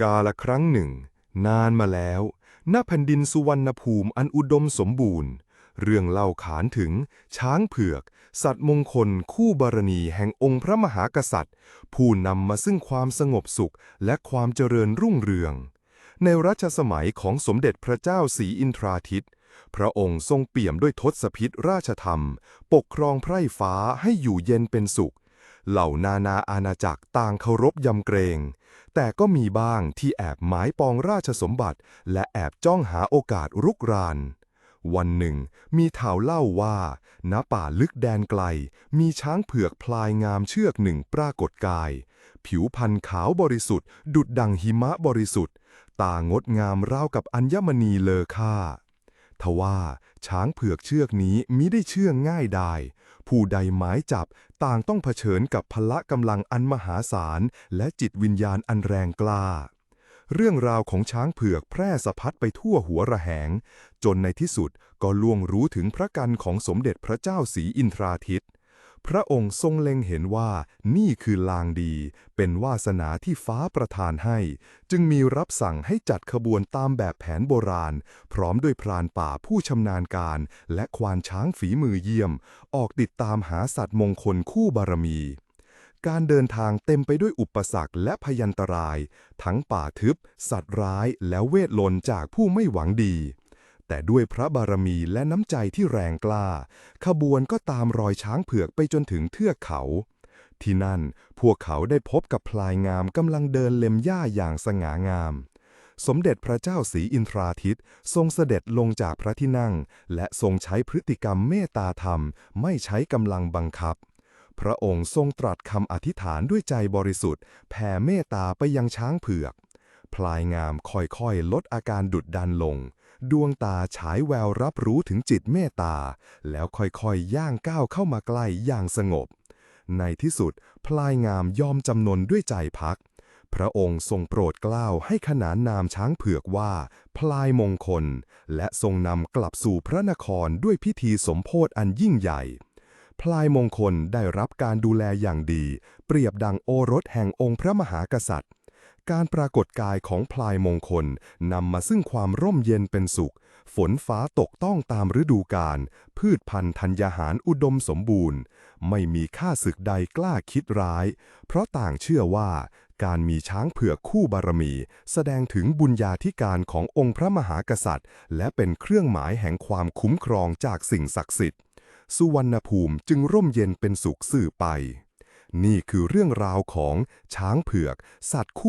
กาละครั้งหนึ่ง นานมาแล้ว ณ แผ่นดินสุวรรณภูมิอันอุดมสมบูรณ์ เรื่องเล่าขานถึง ช้างเผือก สัตว์มงคลคู่บารณีแห่งองค์พระมหากษัตริย์ ผู้นำมาซึ่งความสงบสุขและความเจริญรุ่งเรือง ในรัชสมัยของสมเด็จพระเจ้าศรีอินทราทิตพระองค์ทรงเปี่ยมด้วยทศพิธราชธรรม ปกครองไพร่ฟ้าให้อยู่เย็นเป็นสุข เหล่านานาอาณาจักรต่างเคารพยำเกรง แต่ก็มีบ้างที่แอบหมายปองราชสมบัติ และแอบจ้องหาโอกาสรุกราน วันหนึ่ง มีข่าวเล่าว่า ณ ป่าลึกแดนไกล มีช้างเผือกพลายงามเชือกหนึ่งปรากฏกาย ผิวพรรณขาวบริสุทธิ์ ดุดดังหิมะบริสุทธิ์ ตางดงามราวกับอัญมณีเลอค่า ทว่าช้างเผือกเชือกนี้มิได้เชื่องง่ายดายผู้ใดหมายจับต่างต้องเผชิญกับพละกำลังอันมหาศาล และจิตวิญญาณอันแรงกล้า เรื่องราวของช้างเผือกแพร่สะพัดไปทั่วหัวระแหง จนในที่สุดก็ล่วงรู้ถึงพระกันของสมเด็จพระเจ้าสีอินทราทิตย์ พระองค์ทรงเล็งเห็นว่านี่คือลางดี เป็นวาสนาที่ฟ้าประทานให้ จึงมีรับสั่งให้จัดขบวนตามแบบแผนโบราณ พร้อมด้วยพรานป่าผู้ชำนาญการ และควานช้างฝีมือเยี่ยม ออกติดตามหาสัตว์มงคลคู่บารมีการเดินทางเต็มไปด้วยอุปสรรคและพยันตราย ทั้งป่าทึบ สัตว์ร้าย และเวทลนจากผู้ไม่หวังดี แต่ด้วยพระบารมีและน้ำใจที่แรงกล้า ขบวนก็ตามรอยช้างเผือกไปจนถึงเทือกเขา ที่นั่นพวกเขาได้พบกับพลายงามกำลังเดินเล็มหญ้าอย่างสง่างาม สมเด็จพระเจ้าศรีอินทราทิตทรงเสด็จลงจากพระที่นั่ง และทรงใช้พฤติกรรมเมตตาธรรม ไม่ใช้กำลังบังคับพระองค์ทรงตรัสคำอธิษฐานด้วยใจบริสุทธิ์ แผ่เมตตาไปยังช้างเผือก พลายงามค่อยๆ ลดอาการดุดดันลง ดวงตาฉายแววรับรู้ถึงจิตเมตตา แล้วค่อยๆย่างก้าวเข้ามาใกล้อย่างสงบ ในที่สุด พลายงามยอมจำนนด้วยใจพัก พระองค์ทรงโปรดเกล้าให้ขนานนามช้างเผือกว่า พลายมงคล และทรงนำกลับสู่พระนครด้วยพิธีสมโพธิอันยิ่งใหญ่พลายมงคลได้รับการดูแลอย่างดี เปรียบดังโอรสแห่งองค์พระมหากษัตริย์ การปรากฏกายของพลายมงคลนำมาซึ่งความร่มเย็นเป็นสุข ฝนฟ้าตกต้องตามฤดูกาล พืชพันธุ์ธัญญาหารอุดมสมบูรณ์ ไม่มีข้าศึกใดกล้าคิดร้าย เพราะต่างเชื่อว่า การมีช้างเผือกคู่บารมี แสดงถึงบุญญาธิการขององค์พระมหากษัตริย์ และเป็นเครื่องหมายแห่งความคุ้มครองจากสิ่งศักดิ์สิทธิ์ สุวรรณภูมิจึงร่มเย็นเป็นสุขสื่อไปนี่คือเรื่องราวของช้างเผือก สัตว์คู่